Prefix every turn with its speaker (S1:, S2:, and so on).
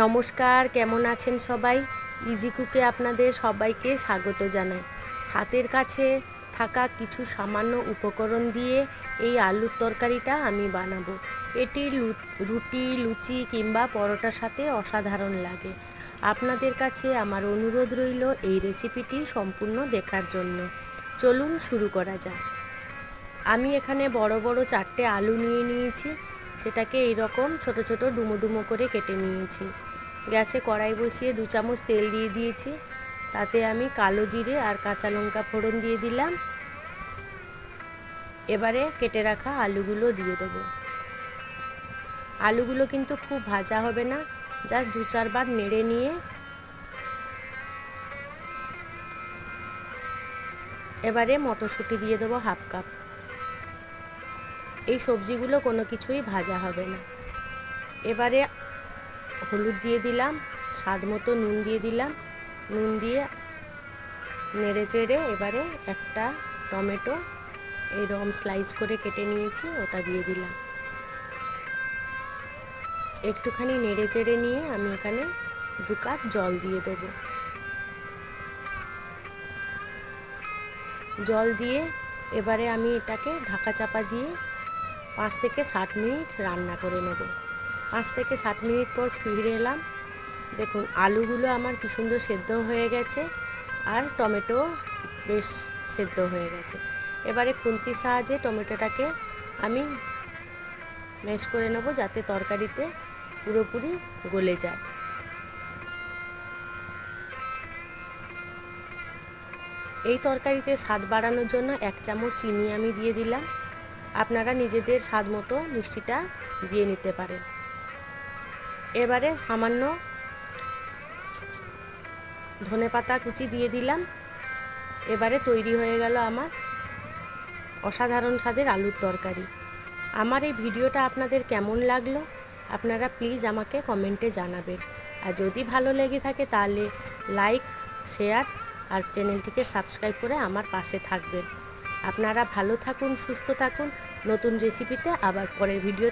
S1: নমস্কার, কেমন আছেন সবাই? ইজি কুকে আপনাদের সবাইকে স্বাগত জানাই। হাতের কাছে থাকা কিছু সামান্য উপকরণ দিয়ে এই আলুর তরকারিটা আমি বানাবো। এটি রুটি, লুচি কিংবা পরোটার সাথে অসাধারণ লাগে। আপনাদের কাছে আমার অনুরোধ রইল এই রেসিপিটি সম্পূর্ণ দেখার জন্য। চলুন শুরু করা যাক। আমি এখানে বড় বড় চারটে আলু নিয়ে নিয়েছি। সেটাকে এইরকম ছোট ছোট ডুমো ডুমো করে কেটে নিয়েছি। গ্যাসে কড়াই বসিয়ে দু চামচ তেল দিয়ে দিয়েছি। তাতে আমি কালো জিরে আর কাঁচা লঙ্কা ফোড়ন দিয়ে দিলাম। এবারে কেটে রাখা আলুগুলো দিয়ে দেবো। আলুগুলো কিন্তু খুব ভাজা হবে না, জাস্ট দু চারবার নেড়ে নিয়ে এবারে মটরশুঁটি দিয়ে দেবো হাফ কাপ। এই সবজিগুলো কোনো কিছুই ভাজা হবে না। এবারে হলুদ দিয়ে দিলাম, স্বাদ মতো নুন দিয়ে দিলাম। নুন দিয়ে নেড়ে চেড়ে এবারে একটা টমেটো, এই রম স্লাইস করে কেটে নিয়েছি, ওটা দিয়ে দিলাম। একটুখানি নেড়ে চেড়ে নিয়ে আমি এখানে দু কাপ জল দিয়ে দেবো। জল দিয়ে এবারে আমি এটাকে ঢাকা চাপা দিয়ে পাঁচ থেকে ষাট মিনিট রান্না করে নেব। পাঁচ থেকে ষাট মিনিট পর ফিরে এলাম। দেখুন, আলুগুলো আমার কি সুন্দর সেদ্ধ হয়ে গেছে আর টমেটো বেশ সেদ্ধ হয়ে গেছে। এবারে খুন্তির সাহায্যে টমেটোটাকে আমি ম্যাশ করে নেব যাতে তরকারিতে পুরোপুরি গলে যায়। এই তরকারিতে স্বাদ বাড়ানোর জন্য এক চামচ চিনি আমি দিয়ে দিলাম। আপনারা নিজেদের স্বাদ মতো মিষ্টিটা দিয়ে নিতে পারেন। এবারে সামান্য ধনে পাতা কুচি দিয়ে দিলাম। এবারে তৈরি হয়ে গেল আমার অসাধারণ স্বাদের আলুর তরকারি। আমার এই ভিডিওটা আপনাদের কেমন লাগল? আপনারা প্লিজ আমাকে কমেন্টে জানাবেন। আর যদি ভালো লেগে থাকে তাহলে লাইক, শেয়ার আর চ্যানেলটিকে সাবস্ক্রাইব করে আমার পাশে থাকবেন। আপনারা ভালো থাকুন, সুস্থ থাকুন। নতুন রেসিপিতে আবার পরের ভিডিও